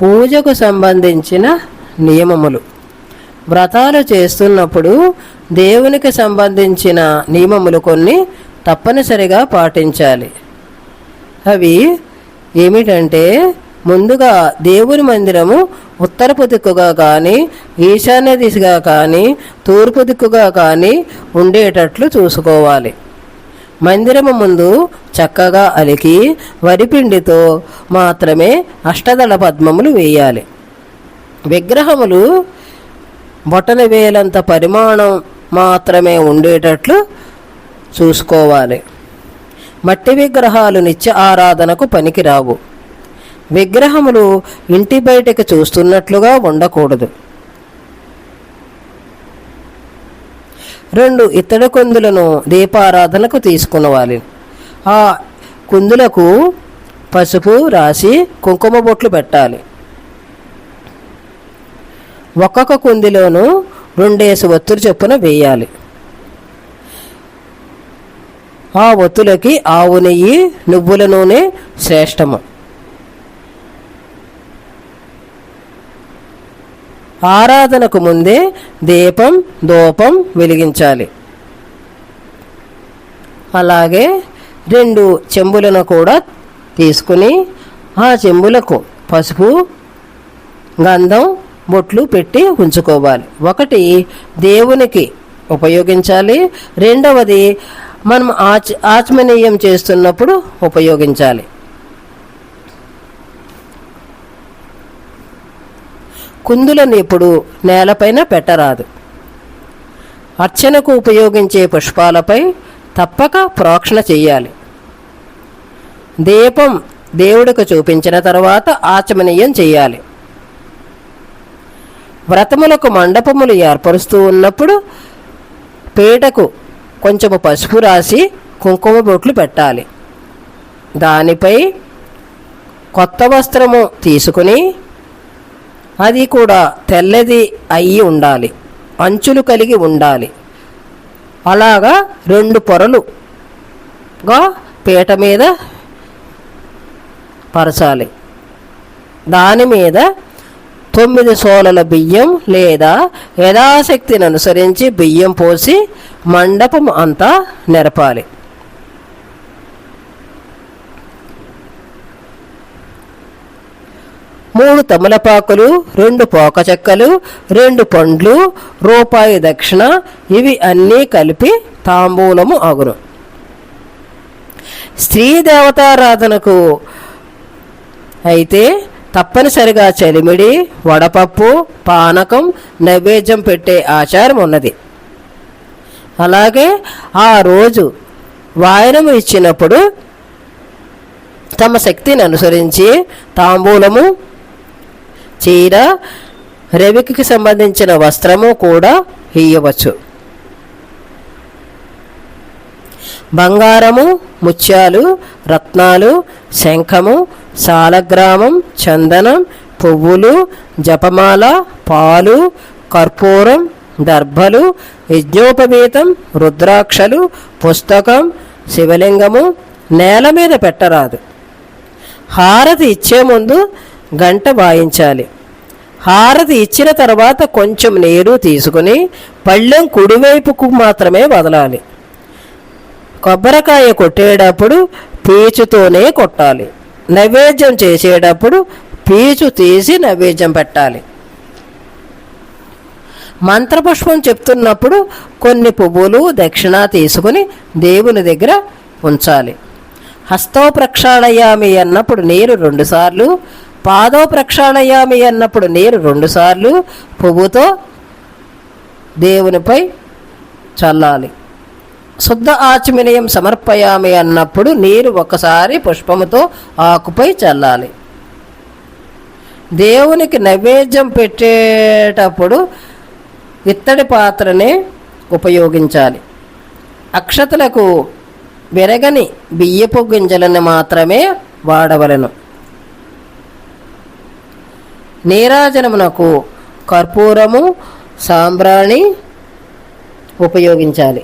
పూజకు సంబంధించిన నియమములు. వ్రతాలు చేస్తున్నప్పుడు దేవునికి సంబంధించిన నియమములు కొన్ని తప్పనిసరిగా పాటించాలి. అవి ఏమిటంటే ముందుగా దేవుని మందిరము ఉత్తరపు దిక్కుగా కానీ ఈశాన్య దిశగా కానీ తూర్పు దిక్కుగా కానీ ఉండేటట్లు చూసుకోవాలి. మందిరము ముందు చక్కగా అలికి వరిపిండితో మాత్రమే అష్టదళ పద్మములు వేయాలి. విగ్రహములు బొటన వేలంత పరిమాణం మాత్రమే ఉండేటట్లు చూసుకోవాలి. మట్టి విగ్రహాలు నిత్య ఆరాధనకు పనికిరావు. విగ్రహములు ఇంటి బయటకు చూస్తున్నట్లుగా ఉండకూడదు. రెండు ఇత్తడి కుందులను దీపారాధనకు తీసుకునవాలి ఆ కుందులకు పసుపు రాసి కుంకుమ బొట్లు పెట్టాలి. ఒక్కొక్క కుందిలోనూ రెండేసి ఒత్తులు చొప్పున వేయాలి. ఆ ఒత్తులకి ఆవు నెయ్యి నువ్వుల నూనె శ్రేష్టము. ఆరాధనకు ముందే దీపం ధూపం వెలిగించాలి. అలాగే రెండు చెంబులను కూడా తీసుకుని ఆ చెంబులకు పసుపు గంధం బొట్లు పెట్టి ఉంచుకోవాలి. ఒకటి దేవునికి ఉపయోగించాలి. రెండవది మనం ఆచ ఆత్మనీయం చేస్తున్నప్పుడు ఉపయోగించాలి. కుందులను ఎప్పుడు నేలపైన పెట్టరాదు. అర్చనకు ఉపయోగించే పుష్పాలపై తప్పక ప్రోక్షణ చేయాలి దీపం దేవుడికి చూపించిన తర్వాత ఆచమనీయం చేయాలి వ్రతములకు మండపములు ఏర్పరుస్తూ ఉన్నప్పుడు పీటకు కొంచెము పసుపు రాసి కుంకుమ బొట్లు పెట్టాలి. దానిపై కొత్త వస్త్రము తీసుకుని అది కూడా తెల్లది అయి ఉండాలి. అంచులు కలిగి ఉండాలి. అలాగా రెండు పొరలుగా పీట మీద పరచాలి. దాని మీద తొమ్మిది సోలల బియ్యం లేదా యథాశక్తిని అనుసరించి బియ్యం పోసి మండపం అంతా నెరపాలి. మూడు తమలపాకులు రెండు పోక చెక్కలు రెండు పండ్లు రూపాయి దక్షిణ ఇవి అన్నీ కలిపి తాంబూలము అగును స్త్రీ దేవతారాధనకు అయితే తప్పనిసరిగా చలిమిడి వడపప్పు పానకం నైవేద్యం పెట్టే ఆచారం ఉన్నది. అలాగే ఆ రోజు వాయనము ఇచ్చినప్పుడు తమ శక్తిని అనుసరించి తాంబూలము చీర రవికి సంబంధించిన వస్త్రము కూడా ఇయ్యవచ్చు. బంగారము ముత్యాలు రత్నాలు శంఖము సాలగ్రామం చందనం పువ్వులు జపమాల పాలు కర్పూరం దర్భలు యజ్ఞోపవీతం రుద్రాక్షలు పుస్తకం శివలింగము నేల మీద పెట్టరాదు. హారతి ఇచ్చే ముందు గంట వాయించాలి. హారతి ఇచ్చిన తర్వాత కొంచెం నీరు తీసుకుని పళ్ళెం కుడివైపుకు మాత్రమే వదలాలి. కొబ్బరికాయ కొట్టేటప్పుడు పీచుతోనే కొట్టాలి. నైవేద్యం చేసేటప్పుడు పీచు తీసి నైవేద్యం పెట్టాలి. మంత్రపుష్పం చెప్తున్నప్పుడు కొన్ని పువ్వులు దక్షిణ తీసుకుని దేవుని దగ్గర ఉంచాలి. హస్తో ప్రక్షాళయామి అన్నప్పుడు నీరు రెండుసార్లు పాదో ప్రక్షాళయామి అన్నప్పుడు నీరు రెండుసార్లు పువ్వుతో దేవునిపై చల్లాలి. శుద్ధ ఆచమనీయం సమర్పయామి అన్నప్పుడు నీరు ఒకసారి పుష్పముతో ఆకుపై చల్లాలి. దేవునికి నైవేద్యం పెట్టేటప్పుడు ఇత్తడి పాత్రనే ఉపయోగించాలి. అక్షతలకు విరగని బియ్యపు గింజలను మాత్రమే వాడవలను. నీరాజనమునకు కర్పూరము సాంబ్రాణి ఉపయోగించాలి.